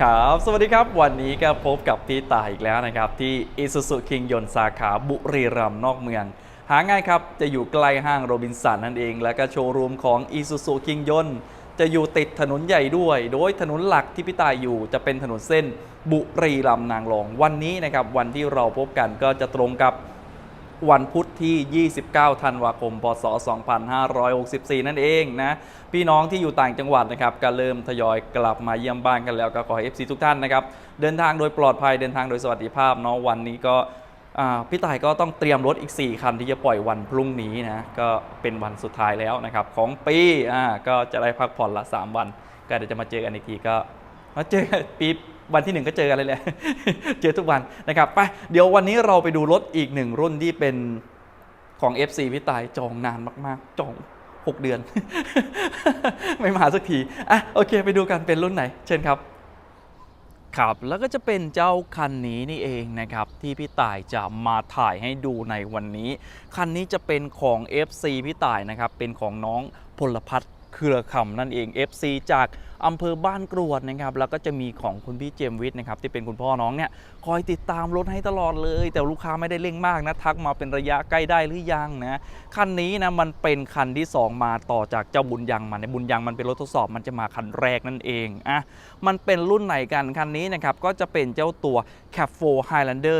ครับสวัสดีครับ วันนี้ก็พบกับพี่ตายอีกแล้วนะครับ ที่ Isuzu King ยนสาขาบุรีรัมย์นอกเมือง หาง่ายครับ จะอยู่ใกล้ห้างโรบินสันนั่นเอง แล้วก็โชว์รูมของ Isuzu King ยนจะอยู่ติดถนนใหญ่ด้วย โดยถนนหลักที่พี่ตายอยู่จะเป็นถนนเส้นบุรีรัมย์นางรอง วันนี้นะครับวันที่เราพบกันก็จะตรงกับ วันพุธที่ 29 ธันวาคม พศ 2564 นั่นเองนะ พี่น้องที่อยู่ต่างจังหวัดนะครับ ก็เริ่มทยอยกลับมาเยี่ยมบ้านกันแล้วก็ขอให้ FC ทุกท่านนะครับ เดินทางโดยปลอดภัย เดินทางโดยสวัสดิภาพเนาะวันนี้ก็พี่ต่ายก็ต้องเตรียมรถอีก 4 คันที่จะปล่อยวันพรุ่งนี้นะ ก็เป็นวันสุดท้ายแล้วนะครับ ของปีอ่าก็จะได้พักผ่อนละ 3 วัน ก็เดี๋ยวจะมาเจอกันอีกทีก็มาเจอปี วันที่หนึ่งก็เจอกันเลยแหละ เจอทุกวันนะครับไปเดี๋ยววันนี้เราไปดูรถอีกหนึ่งรุ่นที่เป็นของ FC พี่ตายจองนานมากๆ จอง 6 เดือน ไม่มาสักทีอะโอเค ไปดูกันเป็นรุ่นไหน เชิญครับครับ แล้วก็จะเป็นเจ้าคันนี้นี่เองนะครับ ที่พี่ต่ายจะมาถ่ายให้ดูในวันนี้ คันนี้จะเป็นของ FC พี่ต่ายนะครับ เป็นของน้องพลพัฒน์เครือคำนั่นเอง FC จากอำเภอบ้านกรวดนะครับแล้วก็จะมีของคุณพี่เจมวิทย์นะครับที่เป็นคุณพ่อน้องเนี่ยคอยติดตามรถให้ตลอดเลย แต่ลูกค้าไม่ได้เร่งมากนะทักมาเป็นระยะใกล้ได้หรือยังนะคันนี้นะมันเป็นคันที่ 2 มาต่อจากเจ้าบุญยังมาในบุญยังมันเป็นรถทดสอบมันจะมาคันแรกนั่นเองอะมันเป็นรุ่นไหนกันคันนี้นะครับก็จะเป็นเจ้าตัว c a p 4 Highlander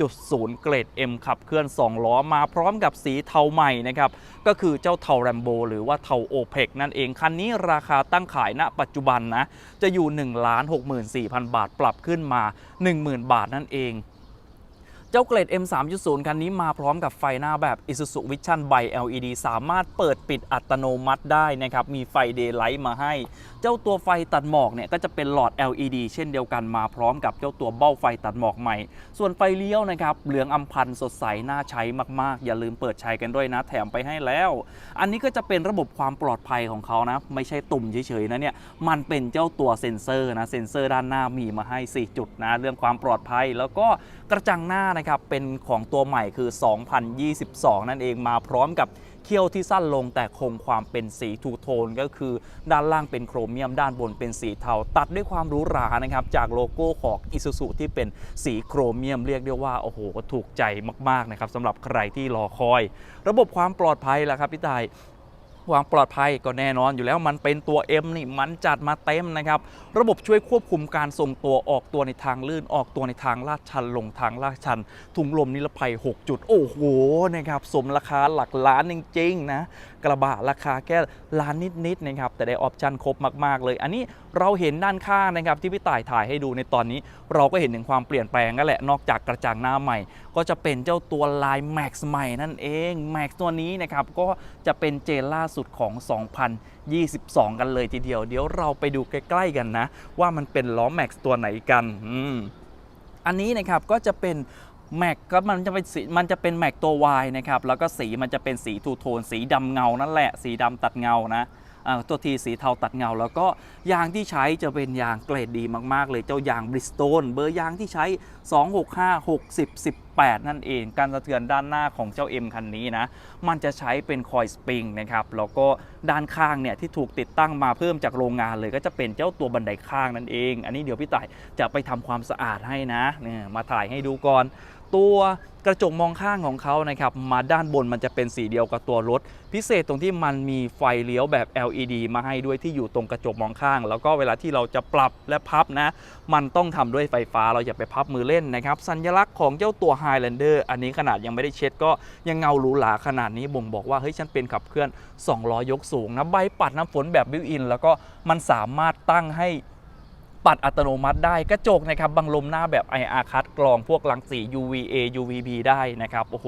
3.0 เกรด M ขับเคลื่อน 2 ล้อมาพร้อมกับสีเทาใหม่นะครับก็คือเจ้าเทาแรมโบหรือว่าเทาโอเ c นั่นเองคันนี้ราคาตั้งขายณปัจจจุบันนะจะอยู่ 1 6 4 0 0 0 บาทปรับขึ้นมา 10,000 บาทนั่นเอง เจ้าเกรด M 3.0 คันนี้มาพร้อมกับไฟหน้าแบบ Isuzu Vision by LED สามารถเปิดปิดอัตโนมัติได้นะครับ มีไฟ Daylight มาให้ เจ้าตัวไฟตัดหมอกเนี่ยก็จะเป็นหลอด LED เช่นเดียวกันมาพร้อมกับเจ้าตัวเบ้าไฟตัดหมอกใหม่ ส่วนไฟเลี้ยวนะครับ เหลืองอำพันสดใสน่าใช้มากๆ อย่าลืมเปิดใช้กันด้วยนะ แถมไปให้แล้ว อันนี้ก็จะเป็นระบบความปลอดภัยของเขานะ ไม่ใช่ตุ่มเฉยๆนะเนี่ย มันเป็นเจ้าตัวเซ็นเซอร์นะ เซ็นเซอร์ด้านหน้ามีมาให้ 4 จุดนะ เรื่องความปลอดภัย แล้วก็กระจังหน้านะครับเป็นของตัวใหม่คือ 2022 นั่นเองมาพร้อมกับเขี้ยวที่สั้นลงแต่คงความเป็นสีทูโทนก็คือด้านล่างเป็นโครเมียมด้านบนเป็นสีเทา ตัดด้วยความหรูหรานะครับจากโลโก้ของ Isuzu ที่เป็นสีโครเมียมเรียกได้ว่าโอ้โหถูกใจมากๆนะครับสำหรับใครที่รอคอย ระบบความปลอดภัยล่ะครับพี่ตาย ความปลอดภัยก็แน่นอนอยู่แล้วมันเป็นตัว M นี่มันจัดมาเต็มนะครับ ระบบช่วยควบคุมการส่งตัวออกตัวในทางลื่นออกตัวในทางลาดชันลงทางลาดชัน ถุงลมนิรภัย 6 จุด โอ้โหนะครับสมราคาหลักล้านจริงๆนะกระบะราคาแค่ล้านนิดๆนะครับแต่ได้ออปชั่นครบมาก ๆ เลยอันนี้เราเห็นด้านข้างนะครับที่พี่ต่ายถ่ายให้ดูในตอนนี้ เราก็เห็นถึงความเปลี่ยนแปลงนั่นแหละนอกจากกระจังหน้าใหม่ ก็จะเป็นเจ้าตัวลาย Max ใหม่นั่นเอง Max ตัวนี้นะครับก็จะเป็นเจนล่าสุดของ 2022 กันเลยทีเดียว เดี๋ยวเราไปดูใกล้ ๆ กันนะ ว่ามันเป็นล้อ Max ตัวไหนกันอืมอันนี้นะครับก็จะเป็นแม็กก็มันจะเป็นสีมันจะเป็นแม็กตัว Y นะครับ แล้วก็สีมันจะเป็นสีทูโทน สีดำเงานั่นแหละ สีดำตัดเงานะ ตัวทีสีเทาตัดเงา แล้วก็ยางที่ใช้จะเป็นยางเกรดดีมาก ๆ เลยเจ้ายางบริสโตนเบอร์ยางที่ใช้ 265 60 18 นั่นเอง การสะเทือนด้านหน้าของเจ้า M คันนี้นะ มันจะใช้เป็นคอยสปริงนะครับ แล้วก็ด้านข้างเนี่ยที่ถูกติดตั้งมาเพิ่มจากโรงงานเลย ก็จะเป็นเจ้าตัวบันไดข้างนั่นเอง อันนี้เดี๋ยวพี่ต่ายจะไปทำความสะอาดให้นะเนี่ยมาถ่ายให้ดูก่อน ตัวกระจกมองข้างของเขานะครับมาด้านบนมันจะเป็นสีเดียวกับตัวรถ พิเศษตรงที่มันมีไฟเลี้ยวแบบ LED มาให้ด้วยที่อยู่ตรงกระจกมองข้าง แล้วก็เวลาที่เราจะปรับและพับนะ มันต้องทำด้วยไฟฟ้าเราอย่าไปพับมือเล่นนะครับ สัญลักษณ์ของเจ้าตัว Highlander อันนี้ขนาดยังไม่ได้เช็ดก็ยังเงาหรูหราขนาดนี้บ่งบอกว่าเฮ้ยฉันเป็นขับเคลื่อน2ล้อยกสูงนะใบปัดน้ำฝนแบบบิวอิน แล้วก็มันสามารถตั้งให้ ปัดอัตโนมัติได้กระจกนะครับบังลมหน้าแบบ IR คัดกรองพวกรังสี UVA UVB ได้นะครับโอ้โห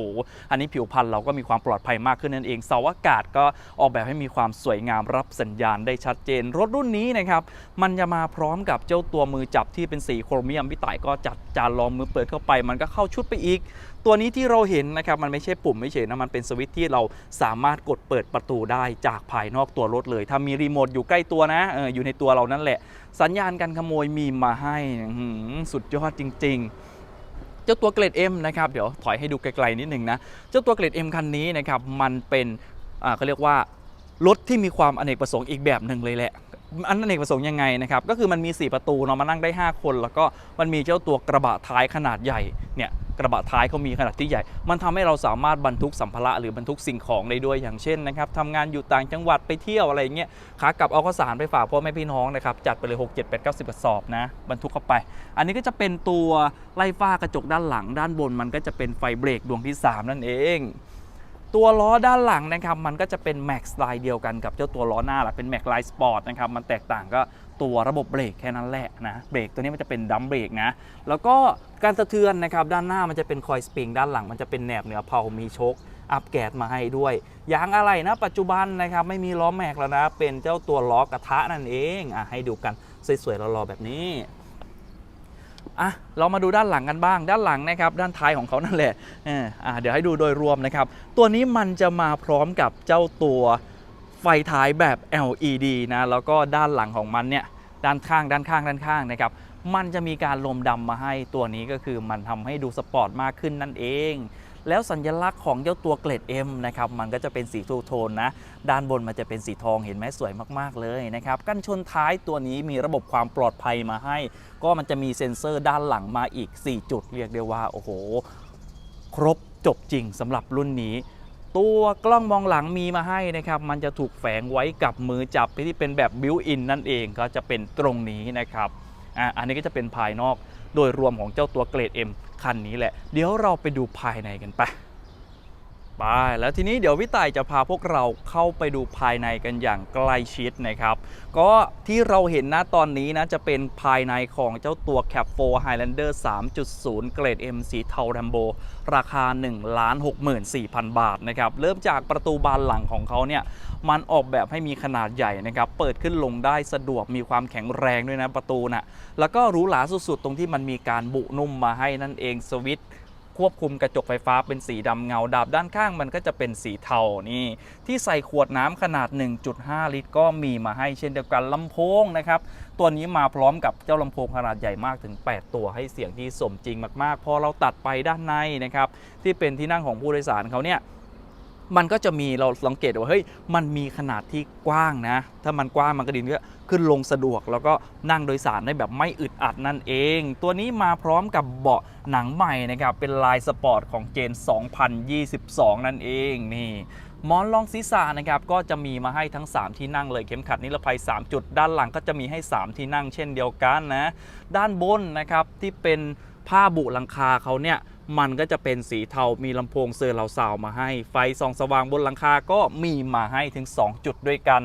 อันนี้ผิวพรรณเราก็มีความปลอดภัยมากขึ้นนั่นเองเสาอากาศก็ออกแบบให้มีความสวยงามรับสัญญาณได้ชัดเจน รถรุ่นนี้นะครับมันจะมาพร้อมกับเจ้าตัวมือจับที่เป็นสีโครเมียมพี่ต่ายก็จัดจานรองมือเปิดเข้าไป มันก็เข้าชุดไปอีก ตัวนี้ที่เราเห็นนะครับมันไม่ใช่ปุ่มไม่เฉยนะมันเป็นสวิตช์ที่เราสามารถกดเปิดประตูได้จากภายนอกตัวรถเลย ถ้ามีรีโมทอยู่ใกล้ตัวนะเอออยู่ในตัวเรานั่นแหละ สัญญาณการขโมยมีมาให้สุดยอดจริงๆเจ้าตัวเกรด M นะครับ เดี๋ยวถอยให้ดูไกลๆนิดหนึ่งนะ เจ้าตัวเกรด M คันนี้นะครับ มันเป็นอ่าเขาเรียกว่ารถที่มีความอเนกประสงค์อีกแบบหนึ่งเลยแหละ อันอเนกประสงค์ยังไงนะครับก็คือมันมี 4 ประตูเนาะมานั่งได้ 5 คน แล้วก็มันมีเจ้าตัวกระบะท้ายขนาดใหญ่เนี่ยกระบะท้ายเขามีขนาดที่ใหญ่ มันทำให้เราสามารถบรรทุกสัมภาระหรือบรรทุกสิ่งของได้ด้วยอย่างเช่นนะครับทำงานอยู่ต่างจังหวัดไปเที่ยวอะไรเงี้ยขากลับเอาข้าวสารไปฝากพ่อแม่พี่น้องนะครับจัดไปเลย 6 7 8 9 10กระสอบนะบรรทุกเข้าไป อันนี้ก็จะเป็นตัวไล่ฟ้ากระจกด้านหลัง ด้านบนมันก็จะเป็นไฟเบรกดวงที่ 3 นั่นเอง ตัวล้อด้านหลังนะครับมันก็จะเป็น Max ลายเดียวกันกับเจ้าตัวล้อหน้าแหละเป็น Max Line Sport นะครับมันแตกต่างก็ตัวระบบเบรกแค่นั้นแหละนะเบรกตัวนี้มันจะเป็นดัมเบรกนะแล้วก็การสะเทือนนะครับด้านหน้ามันจะเป็นคอยสปริงด้านหลังมันจะเป็นแหนบเหนือเพามีชคอัปแกรดมาให้ด้วยยางอะไรนะ ปัจจุบันนะครับไม่มีล้อแม็กแล้วนะ เป็นเจ้าตัวล้อกระทะนั่นเองอะให้ดูกันสวยๆรอๆแบบนี้ อะเรามาดูด้านหลังกันบ้าง ด้านหลังนะครับด้านท้ายของเขานั่นแหละอออะเดี๋ยวให้ดูโดยรวมนะครับ ตัวนี้มันจะมาพร้อมกับเจ้าตัวไฟท้ายแบบ LED นะแล้วก็ด้านหลังของมันเนี่ยด้านข้างด้านข้างด้านข้างนะครับมันจะมีการลมดำมาให้ตัวนี้ก็คือมันทำให้ดูสปอร์ตมากขึ้นนั่นเอง แล้วสัญลักษณ์ของเจ้าตัวเกรด M นะครับมันก็จะเป็นสีทูโทนนะด้านบนมันจะเป็นสีทองเห็นไหมสวยมากๆเลยนะครับกันชนท้ายตัวนี้มีระบบความปลอดภัยมาให้ ก็มันจะมีเซ็นเซอร์ด้านหลังมาอีก 4 จุดเรียกได้ว่าโอ้โห ครบจบจริงสำหรับรุ่นนี้ตัวกล้องมองหลังมีมาให้นะครับ มันจะถูกแฝงไว้กับมือจับที่เป็นแบบบิวอินนั่นเองก็จะเป็นตรงนี้นะครับ อะอันนี้ก็จะเป็นภายนอกโดยรวมของเจ้าตัวเกรด M คันนี้แหละ เดี๋ยวเราไปดูภายในกันไป ไปแล้วทีนี้เดี๋ยวพี่ต่ายจะพาพวกเราเข้าไปดูภายในกันอย่างใกล้ชิดนะครับ ก็ที่เราเห็นนะตอนนี้นะจะเป็นภายในของเจ้าตัว Cap 4 Highlander 3.0 เกรด M สีเทาแรมโบราคา 1 64,000 บาทนะครับ เริ่มจากประตูบานหลังของเขาเนี่ยมันออกแบบให้มีขนาดใหญ่นะครับ เปิดขึ้นลงได้สะดวกมีความแข็งแรงด้วยนะประตูน่ะแล้วก็หรูหราสุดๆ ตรงที่มันมีการบุนุ่มมาให้นั่นเองสวิตช์ ควบคุมกระจกไฟฟ้าเป็นสีดำเงาดาบด้านข้างมันก็จะเป็นสีเทานี่ที่ใส่ขวดน้ำขนาด 1.5 ลิตร ก็มีมาให้เช่นเดียวกันลำโพงนะครับตัวนี้มาพร้อมกับเจ้าลำโพงขนาดใหญ่มากถึง 8 ตัวให้เสียงที่สมจริงมากๆ พอเราตัดไปด้านในนะครับที่เป็นที่นั่งของผู้โดยสารเขาเนี่ย มันก็จะมีเราสังเกตว่าเฮ้ยมันมีขนาดที่กว้างนะ ถ้ามันกว้างมันก็ดีก็ขึ้นลงสะดวก แล้วก็นั่งโดยสารได้แบบไม่อึดอัดนั่นเอง ตัวนี้มาพร้อมกับเบาะหนังใหม่นะครับเป็นลายสปอร์ตของเจน 2022 นั่นเองนี่หมอนรองศีรษะนะครับก็จะมีมาให้ทั้ง 3 ที่นั่งเลยเข็มขัดนิรภัย 3 จุด ด้านหลังก็จะมีให้ 3 ที่นั่งเช่นเดียวกันนะ ด้านบนนะครับที่เป็นผ้าบุหลังคาเขาเนี่ย มันก็จะเป็นสีเทา มีลำโพงเซอร์เราซาวมาให้ ไฟส่องสว่างบนหลังคาก็มีมาให้ถึง 2 จุดด้วยกัน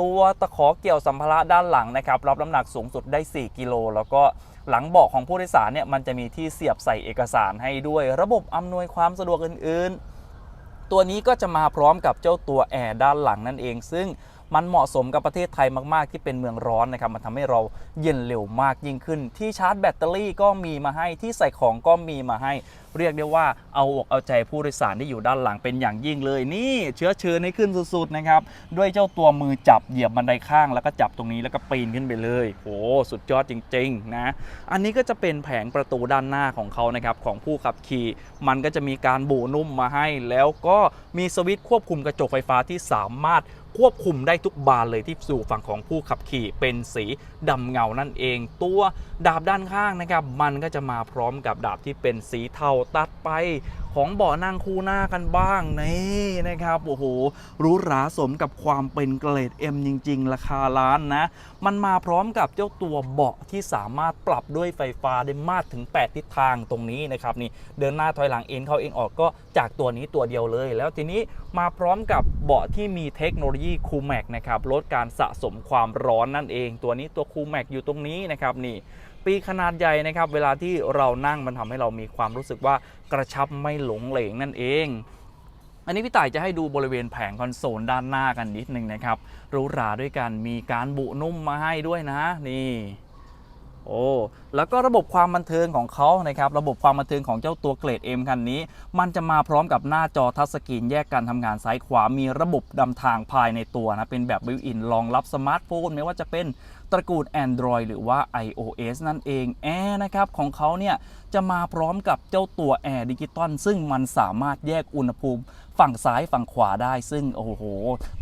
ตัวตะขอเกี่ยวสัมภาระด้านหลังนะครับ รับน้ำหนักสูงสุดได้ 4 กิโล แล้วก็หลังเบาะของผู้โดยสารเนี่ยมันจะมีที่เสียบใส่เอกสารให้ด้วย ระบบอำนวยความสะดวกอื่น ๆ ตัวนี้ก็จะมาพร้อมกับเจ้าตัวแอร์ด้านหลังนั่นเอง ซึ่ง มันเหมาะสมกับประเทศไทยมากๆ ที่เป็นเมืองร้อนนะครับมันทำให้เราเย็นเร็วมากยิ่งขึ้น ที่ชาร์จแบตเตอรี่ก็มีมาให้ที่ใส่ของก็มีมาให้เรียกได้ว่าเอาอกเอาใจผู้โดยสารที่อยู่ด้านหลังเป็นอย่างยิ่งเลย นี่เชื้อเชิญให้ขึ้นสุดๆนะครับด้วยเจ้าตัวมือจับเหยียบบันไดข้างแล้วก็จับตรงนี้แล้วก็ปีนขึ้นไปเลยโหสุดยอดจริงๆนะอันนี้ก็จะเป็นแผงประตูด้านหน้าของเขานะครับของผู้ขับขี่ มันก็จะมีการบูนุ่มมาให้ แล้วก็มีสวิตช์ควบคุมกระจกไฟฟ้าที่สามารถควบคุมได้ทุกบานเลยที่สู่ฝั่งของผู้ขับขี่เป็นสีดำเงานั่นเอง ตัวดาบด้านข้างนะครับ มันก็จะมาพร้อมกับดาบที่เป็นสีเทาตัดไปของเบาะนั่งคู่หน้ากันบ้างนี่นะครับโอ้โหรูหราสมกับความเป็นเกรด M จริง ๆ ราคาล้านนะ มันมาพร้อมกับเจ้าตัวเบาะที่สามารถปรับด้วยไฟฟ้าได้มากถึง 8 ทิศทางตรงนี้นะครับนี่เดินหน้าถอยหลังเอ็นเข้าเอ็นออกก็จากตัวนี้ตัวเดียวเลย แล้วทีนี้มาพร้อมกับเบาะที่มีเทคโนโลยีคูแม็กนะครับลดการสะสมความร้อนนั่นเอง ตัวนี้ตัวคูแม็กอยู่ตรงนี้นะครับนี่ ปีกขนาดใหญ่นะครับ เวลาที่เรานั่งมันทำให้เรามีความรู้สึกว่ากระชับไม่หลงเหลงนั่นเองอันนี้พี่ต่ายจะให้ดูบริเวณแผงคอนโซลด้านหน้ากันนิดนึงนะครับหรูหราด้วยกันมีการบุนุ่มมาให้ด้วยนะนี่โอ้แล้วก็ระบบความบันเทิงของเขานะครับระบบความบันเทิงของเจ้าตัวเกรด M คันนี้ มันจะมาพร้อมกับหน้าจอทัชสกรีนแยกการทำงานซ้ายขวามีระบบนำทางภายในตัวนะเป็นแบบบิวอินรองรับสมาร์ทโฟนไม่ว่าจะเป็น ตระกูล Android หรือว่า iOS นั่นเองแอร์นะครับของเขาเนี่ยจะมาพร้อมกับเจ้าตัวแอร์ดิจิตอลซึ่งมันสามารถแยกอุณหภูมิ ฝั่งซ้ายฝั่งขวาได้ ซึ่งโอ้โห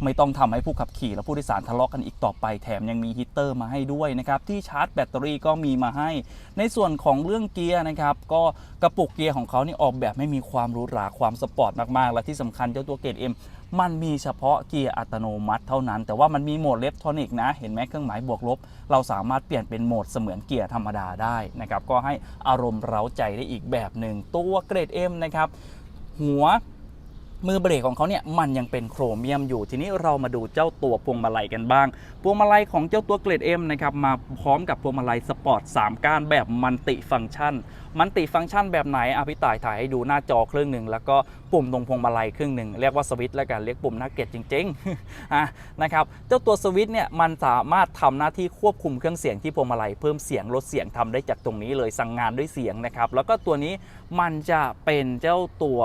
ไม่ต้องทำให้ผู้ขับขี่และผู้โดยสารทะเลาะกันอีกต่อไปแถมยังมีฮีตเตอร์มาให้ด้วยนะครับ ที่ชาร์จแบตเตอรี่ก็มีมาให้ ในส่วนของเรื่องเกียร์นะครับ ก็กระปุกเกียร์ของเขานี่ออกแบบไม่มีความหรูหราความสปอร์ตมากๆ และที่สำคัญเจ้าตัวเกรด M มันมีเฉพาะเกียร์อัตโนมัติเท่านั้น แต่ว่ามันมีโหมดเลฟทอนิกนะ เห็นไหมเครื่องหมายบวกลบ เราสามารถเปลี่ยนเป็นโหมดเสมือนเกียร์ธรรมดาได้นะครับ ก็ให้อารมณ์เร้าใจได้อีกแบบหนึ่ง ตัวเกรด M นะครับ หัว มือเบรกของเขาเนี่ยมันยังเป็นโครเมียมอยู่ ทีนี้เรามาดูเจ้าตัวพวงมาลัยกันบ้าง พวงมาลัยของเจ้าตัวเกรด M นะครับมาพร้อมกับพวงมาลัยสปอร์ต3ก้านแบบมันติฟังก์ชัน มันติฟังก์ชันแบบไหนอะพี่ต่ายถ่ายให้ดูหน้าจอเครื่องหนึ่งแล้วก็ปุ่มตรงพวงมาลัยเครื่องหนึ่งเรียกว่าสวิตช์แล้วกันเรียกปุ่มนักเกตจริงๆอะนะครับเจ้าตัวสวิตช์เนี่ยมันสามารถทำหน้าที่ควบคุมเครื่องเสียงที่พวงมาลัยเพิ่มเสียงลดเสียงทำได้จากตรงนี้เลยสั่งงานด้วยเสียงนะครับแล้วก็ตัวนี้มันจะเป็นเจ้าตัว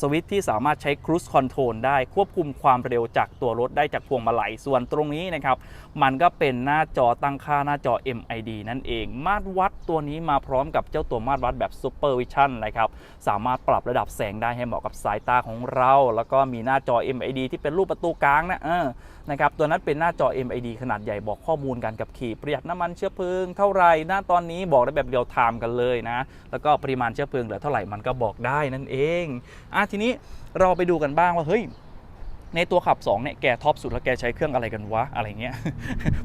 สวิตที่สามารถใช้ Cruise Control ได้ควบคุมความเร็วจากตัวรถได้จากพวงมาลัย ส่วนตรงนี้นะครับ มันก็เป็นหน้าจอตั้งค่าหน้าจอ MID นั่นเอง มาตรวัดตัวนี้มาพร้อมกับเจ้าตัวมาตรวัดแบบ Super Vision นะครับ สามารถปรับระดับแสงได้ให้เหมาะกับสายตาของเรา แล้วก็มีหน้าจอ MID ที่เป็นรูปประตูกลางนะเออนะครับตัวนั้นเป็นหน้าจอ MID ขนาดใหญ่บอกข้อมูลการขับขี่ประหยัดน้ำมันเชื้อเพลิงเท่าไหร่หน้าตอนนี้บอกได้แบบเรียลไทม์กันเลยนะแล้วก็ปริมาณเชื้อเพลิงเหลือเท่าไหร่มันก็บอกได้นั่นเองอะทีนี้เราไปดูกันบ้างว่าเฮ้ยในตัวขับ2เนี่ยแกท็อปสุดแล้วแกใช้เครื่องอะไรกันวะอะไรเงี้ย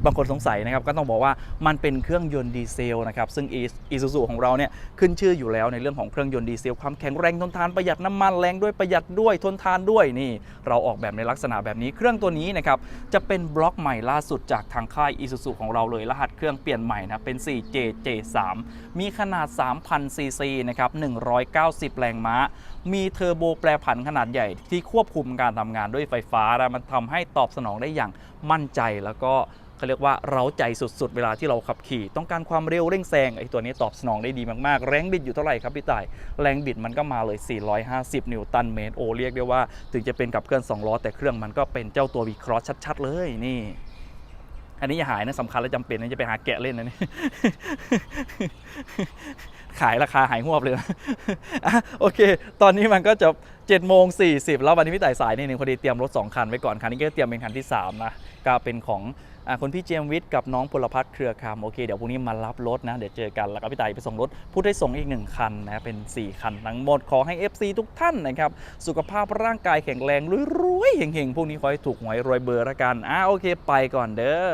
บางคนสงสัยนะครับก็ต้องบอกว่ามันเป็นเครื่องยนต์ดีเซลนะครับซึ่งอีซูซูของเราเนี่ยขึ้นชื่ออยู่แล้วในเรื่องของเครื่องยนต์ดีเซลความแข็งแรงทนทานประหยัดน้ำมันแรงด้วยประหยัดด้วยทนทานด้วยนี่ เราออกแบบในลักษณะแบบนี้เครื่องตัวนี้นะครับจะเป็นบล็อกใหม่ล่าสุดจากทางค่ายอีซูซูของเราเลยรหัสเครื่องเปลี่ยนใหม่นะเป็น 4JJ3 มีขนาด 3,000ซีซีนะครับ190 แรงม้า มีเทอร์โบแปรผันขนาดใหญ่ ที่ควบคุมการทำงานด้วยไฟฟ้านะมันทำให้ตอบสนองได้อย่างมั่นใจแล้วก็เขาเรียกว่าเร้าใจสุดๆ เวลาที่เราขับขี่ ต้องการความเร็วเร่งแซงไอ้ตัวนี้ตอบสนองได้ดีมากๆ แรงบิดอยู่เท่าไหร่ครับพี่ต่าย แรงบิดมันก็มาเลย 450 นิวตันเมตรโอเรียกได้ว่า ถึงจะเป็นกับเคลื่อน2ล้อแต่เครื่องมันก็เป็นเจ้าตัววีครอสชัด ๆ เลยนี่ อันนี้อย่าหายนะสำคัญและจำเป็นนะจะไปหาแกะเล่นนะนี่ ขายราคาหายหวบเลยนะอะโอเค ตอนนี้มันก็จะ7โมง40 แล้ววันนี้พี่ต่ายสายนี่หนึ่งพอดีเตรียมรถ 2 คันไว้ก่อน คันนี้ก็เตรียมเป็นคันที่ 3 นะ ก็เป็นของ คุณพี่เจมวิทย์กับน้องพลพัฒน์เครือคำโอเคเดี๋ยวพรุ่งนี้มารับรถนะ เดี๋ยวเจอกันแล้วก็พี่ต่ายไปส่งรถพูดให้ส่งอีก1คันนะเป็น 4 คันทั้งหมดขอให้ FC ทุกท่านนะครับสุขภาพร่างกายแข็งแรงรวยๆเฮงๆพวกนี้ขอให้ถูกหวยรวยเบอร์ละกันอะโอเคไปก่อนเด้อ